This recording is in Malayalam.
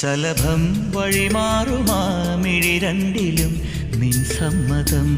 ശലഭം വഴിമാറുമാ മിഴി രണ്ടിലും നിൻ സമ്മതം.